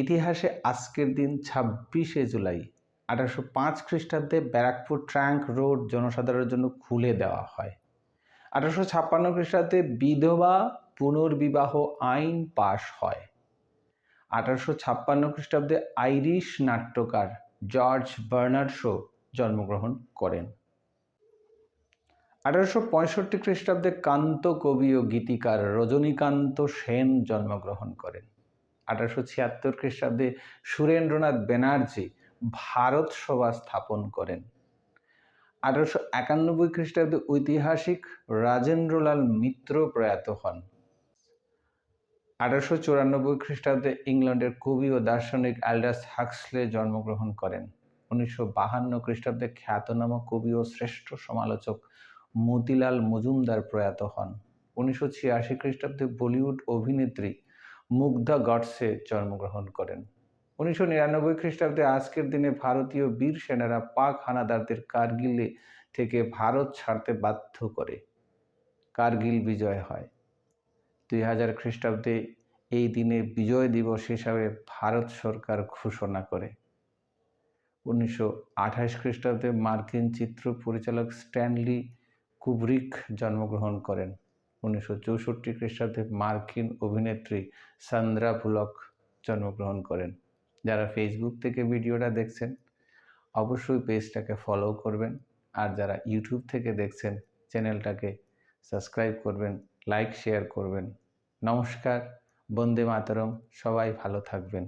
ইতিহাসে আজকের দিন ছাব্বিশে জুলাই, আঠারোশো পাঁচ খ্রিস্টাব্দে ব্যারাকপুর ট্র্যাঙ্ক রোড জনসাধারণের জন্য খুলে দেওয়া হয়। আঠারোশো ছাপ্পান্ন খ্রিস্টাব্দে বিধবা পুনর্বিবাহ আইন পাশ হয়। আঠারোশো ছাপ্পান্ন খ্রিস্টাব্দে আইরিশ নাট্যকার জর্জ বার্নার্ড শো জন্মগ্রহণ করেন। আঠারোশো পঁয়ষট্টি খ্রিস্টাব্দে কান্ত কবি ও গীতিকার রজনীকান্ত সেন জন্মগ্রহণ করেন। আঠারোশো ছিয়াত্তর খ্রিস্টাব্দে সুরেন্দ্রনাথ ব্যানার্জি ভারত সভা স্থাপন করেন। আঠারোশো একানব্বই খ্রিস্টাব্দে ঐতিহাসিক রাজেন্দ্রলাল মিত্র প্রয়াত হন। আঠারোশো চুরানব্বই খ্রিস্টাব্দে ইংল্যান্ডের কবি ও দার্শনিক অ্যালডাস হাক্সলে জন্মগ্রহণ করেন। উনিশশো বাহান্ন খ্রিস্টাব্দে খ্যাতনামা কবি ও শ্রেষ্ঠ সমালোচক মতিলাল মজুমদার প্রয়াত হন। উনিশশো ছিয়াশি খ্রিস্টাব্দে বলিউড অভিনেত্রী মুগ্ধা গডসে জন্মগ্রহণ করেন। উনিশশো নিরানব্বই খ্রিস্টাব্দে আজকের দিনে ভারতীয় বীর সেনারা পাক হানাদারদের কার্গিলে থেকে ভারত ছাড়তে বাধ্য করে। কার্গিল বিজয় হয়। দুই হাজার খ্রিস্টাব্দে এই দিনে বিজয় দিবস হিসাবে ভারত সরকার ঘোষণা করে। উনিশশো আঠাশ খ্রিস্টাব্দে মার্কিন চিত্র পরিচালক স্ট্যানলি কুবরিক জন্মগ্রহণ করেন। উনিশশো চৌষট্টি খ্রিস্টাব্দে মার্কিন অভিনেত্রী সান্দ্রা পুলক জন্মগ্রহণ করেন। যারা ফেসবুক থেকে ভিডিওটা দেখছেন, অবশ্যই পেজটাকে ফলো করবেন। আর যারা ইউটিউব থেকে দেখছেন, চ্যানেলটাকে সাবস্ক্রাইব করবেন লাইক শেয়ার করবেন। নমস্কার, বন্দে মাতরম, সবাই ভালো থাকবেন।